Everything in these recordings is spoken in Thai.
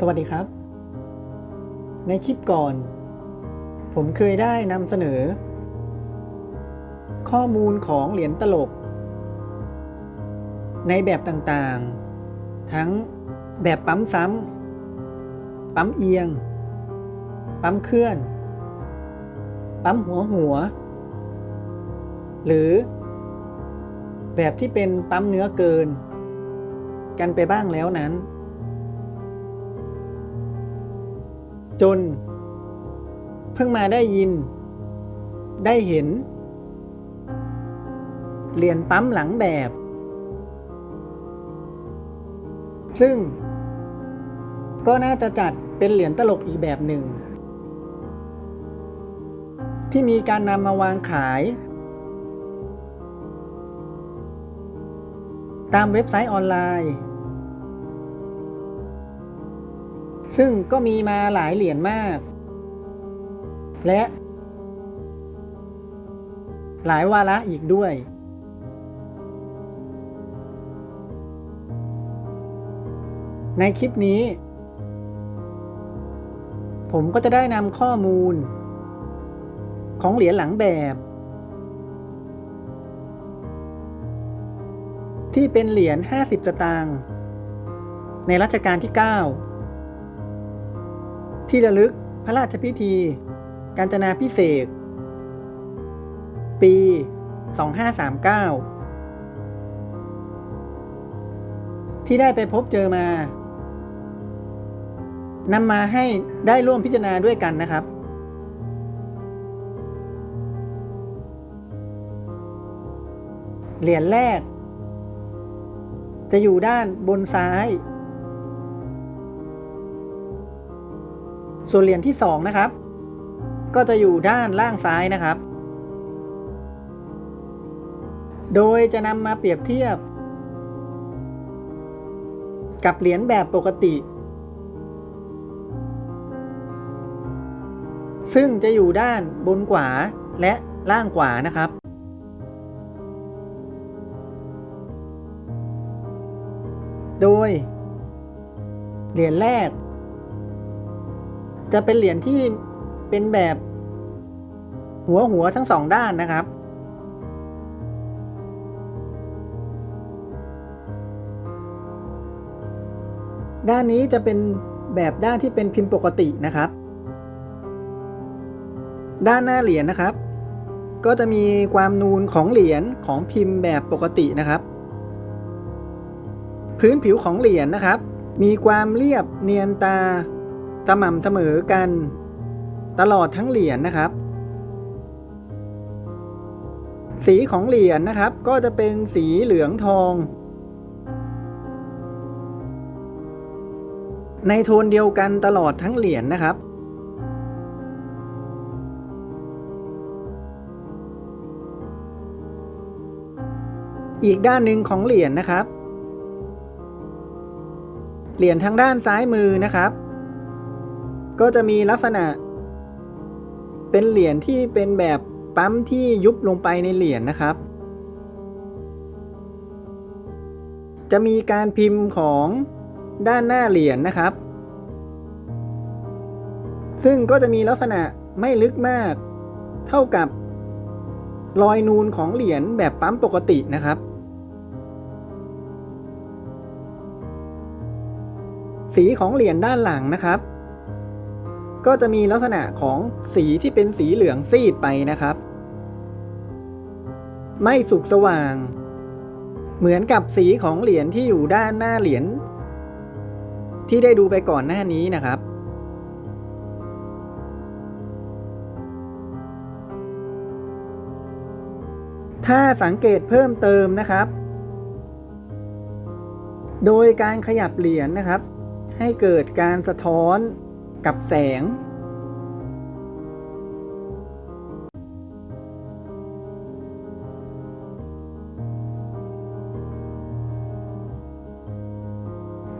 สวัสดีครับ ในคลิปก่อน ผมเคยได้นำเสนอ ข้อมูลของเหรียญตลก ในแบบต่างๆ ทั้งแบบปั๊มซ้ำปั๊มเอียง ปั๊มเคลื่อน ปั๊มหัวหัว หรือ แบบที่เป็นปั๊มเนื้อเกิน กันไปบ้างแล้วนั้น จน เพิ่งมาได้ยิน ได้เห็นเหรียญปั๊มหลังแบบ ซึ่ง ก็น่าจะจัดเป็นเหรียญตลกอีกแบบหนึ่ง ที่มีการนำมาวางขาย ตามเว็บไซต์ออนไลน์ ซึ่งก็มีมาหลายเหรียญมาก และ หลายวาระอีกด้วย ในคลิปนี้ ผมก็จะได้นำข้อมูล ของเหรียญหลังแบบ ที่เป็นเหรียญ 50 สตางค์ในรัชกาลที่ 9 ที่ระลึกพระราชพิธี การจนาพิเศษ ปี 2539 ที่ได้ไปพบเจอมานำมาให้ได้ร่วมพิจารณาด้วยกันนะครับ เหรียญแรก จะอยู่ด้านบนซ้าย ส่วนเหรียญที่สองนะครับ ก็จะอยู่ด้านล่างซ้ายนะครับ โดยจะนำมาเปรียบเทียบ กับเหรียญแบบปกติ ซึ่งจะอยู่ด้านบนขวาและล่างขวานะครับโดย เหรียญแรก จะเป็นเหรียญที่เป็นแบบหัวหัวทั้งสองด้านนะครับ ด้านนี้จะเป็นแบบด้านที่เป็นพิมพ์ปกตินะครับ ด้านหน้าเหรียญนะครับ ก็จะมีความนูนของเหรียญของพิมพ์แบบปกตินะครับ พื้นผิวของเหรียญนะครับ มีความเรียบเนียนตา สม่ำเสมอกัน ตลอดทั้งเหรียญนะครับ สีของเหรียญนะครับ ก็จะเป็นสีเหลืองทอง ในโทนเดียวกันตลอดทั้งเหรียญนะครับอีกด้านหนึ่งของเหรียญนะครับ เหรียญทางด้านซ้ายมือนะครับ ก็จะมีลักษณะ เป็นเหรียญที่เป็นแบบปั๊มที่ยุบลงไปในเหรียญนะครับ จะมีการพิมพ์ของด้านหน้าเหรียญนะครับ ซึ่งก็จะมีลักษณะไม่ลึกมาก เท่ากับรอยนูนของเหรียญแบบปั๊มปกตินะครับ สีของเหรียญด้านหลังนะครับ ก็จะมีลักษณะของสีที่เป็นสีเหลืองซีดไปนะครับ ไม่สุกสว่าง เหมือนกับสีของเหรียญที่อยู่ด้านหน้าเหรียญที่ได้ดูไปก่อนหน้านี้นะครับ ถ้าสังเกตเพิ่มเติมนะครับ โดยการขยับเหรียญนะครับ ให้เกิดการสะท้อนกับแสง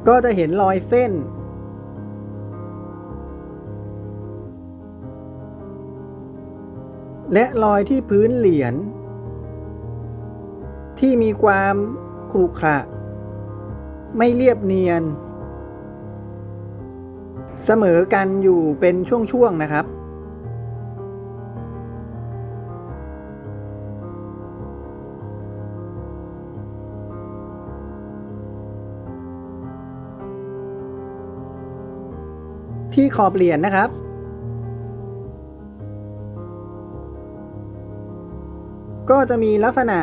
ก็จะเห็นรอยเส้น และรอยที่พื้นเหรียญที่มีความขรุขระ ไม่เรียบเนียน เสมอกันอยู่เป็นช่วงๆนะครับ ที่ขอบเหรียญนะครับ ก็จะมีลักษณะ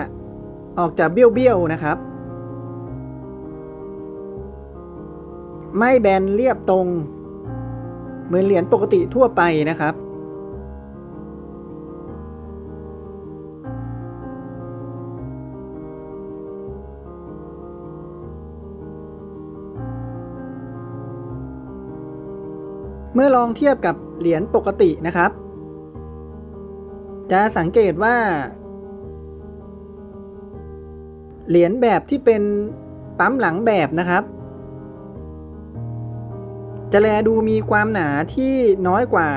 ออกจากเบี้ยวๆนะครับ ไม่แบนเรียบตรง เหมือนเหรียญปกติทั่วไปนะครับ เมื่อลองเทียบกับเหรียญปกตินะครับ จะสังเกตว่า เหรียญแบบที่เป็นปั๊มหลังแบบนะครับ จะแลดูมีความหนาที่น้อยกว่า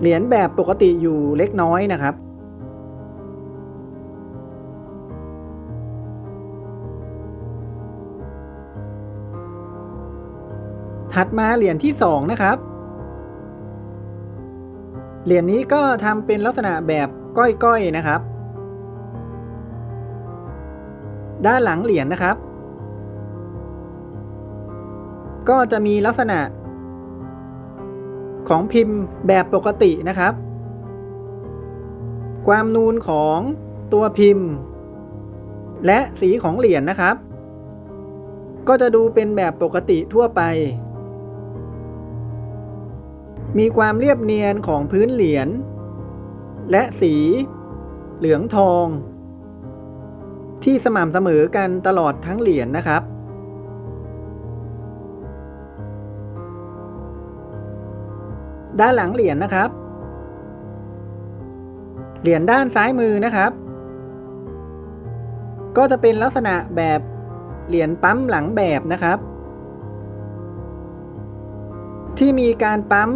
เหรียญแบบปกติอยู่เล็กน้อยนะครับ ถัดมาเหรียญที่สองนะครับ เหรียญนี้ก็ทำเป็นลักษณะแบบก้อยๆนะครับ ด้านหลังเหรียญนะครับ ก็จะมีลักษณะ ของพิมพ์แบบปกตินะครับ ความนูนของตัวพิมพ์ และสีของเหรียญนะครับก็จะดูเป็นแบบปกติทั่วไป มีความเรียบเนียนของพื้นเหรียญ และสี เหลืองทอง ที่สม่ำเสมอกันตลอดทั้งเหรียญนะครับ ด้านหลังเหรียญนะครับ เหรียญด้านซ้ายมือนะครับ ก็จะเป็นลักษณะแบบเหรียญปั๊มหลังแบบนะครับที่มีการปั๊ม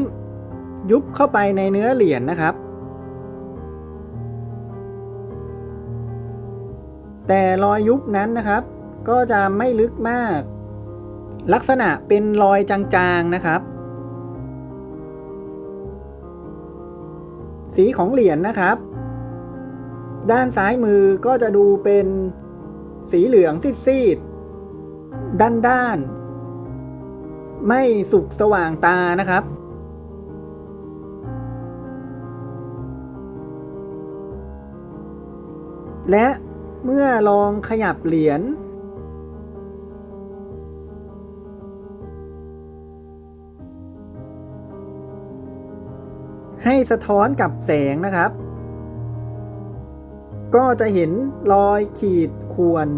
ยุบเข้าไปในเนื้อเหรียญนะครับ แต่รอยยุบนั้นนะครับ ก็จะไม่ลึกมาก ลักษณะเป็นรอยจางๆนะครับ สีของเหรียญนะครับ ด้านซ้ายมือก็จะดูเป็นสีเหลืองซีดๆด้านๆไม่สุกสว่างตานะครับ และเมื่อลองขยับเหรียญให้สะท้อนกับแสงนะครับ ก็จะเห็นรอยขีดข่วน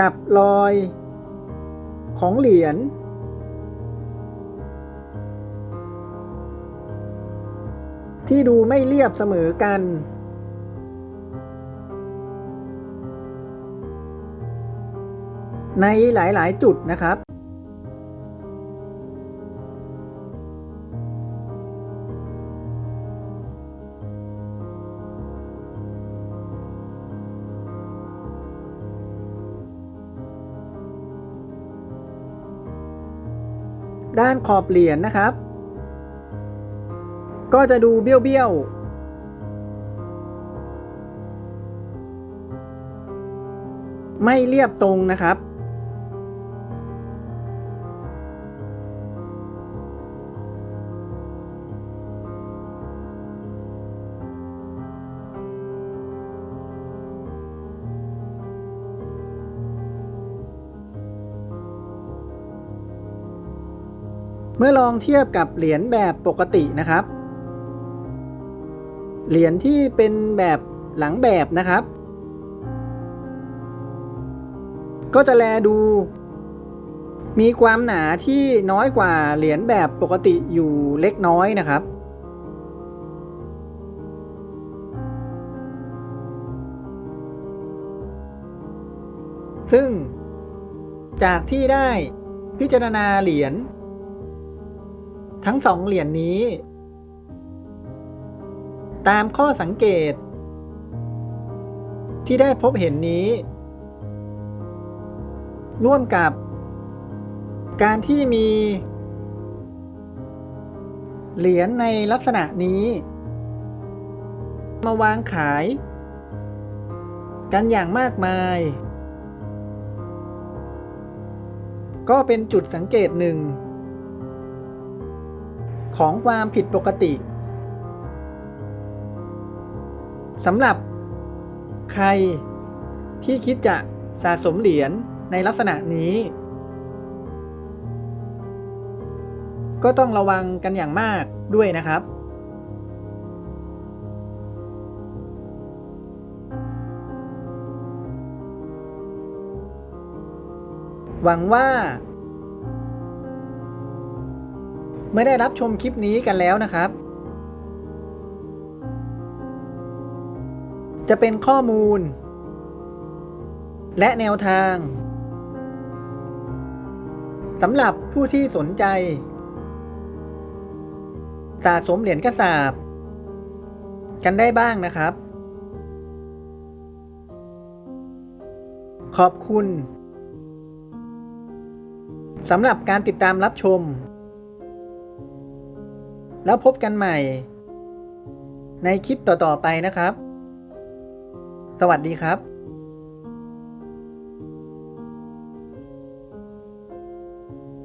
กับรอยของเหรียญ ที่ดูไม่เรียบเสมอกัน ในหลาย ๆ จุดนะครับ ด้านขอบเหรียญนะครับ ก็จะดูเบี้ยวๆไม่เรียบตรงนะครับ เมื่อลองเทียบกับเหรียญแบบปกตินะครับ เหรียญที่เป็นแบบหลังแบบนะครับ ก็จะแลดู มีความหนาที่น้อยกว่าเหรียญแบบปกติอยู่เล็กน้อยนะครับซึ่งจากที่ได้พิจารณาเหรียญทั้งสองเหรียญนนี้ ตามข้อสังเกต ที่ได้พบเห็นนี้ ร่วมกับ การที่มี เหรียญในลักษณะนี้ มาวางขาย กันอย่างมากมาย ก็เป็นจุดสังเกตหนึ่ง ของความผิดปกติ สำหรับใครที่คิดจะสะสมเหรียญในลักษณะนี้ ก็ต้องระวังกันอย่างมากด้วยนะครับ หวังว่า เมื่อได้รับชมคลิปนี้กันแล้วนะครับ จะเป็นข้อมูล และแนวทางสำหรับผู้ที่สนใจ สะสมเหรียญกระสาบ กันได้บ้างนะครับ ขอบคุณสำหรับการติดตามรับชม แล้วพบกันใหม่ ในคลิปต่อ ๆ ไปนะครับ สวัสดีครับ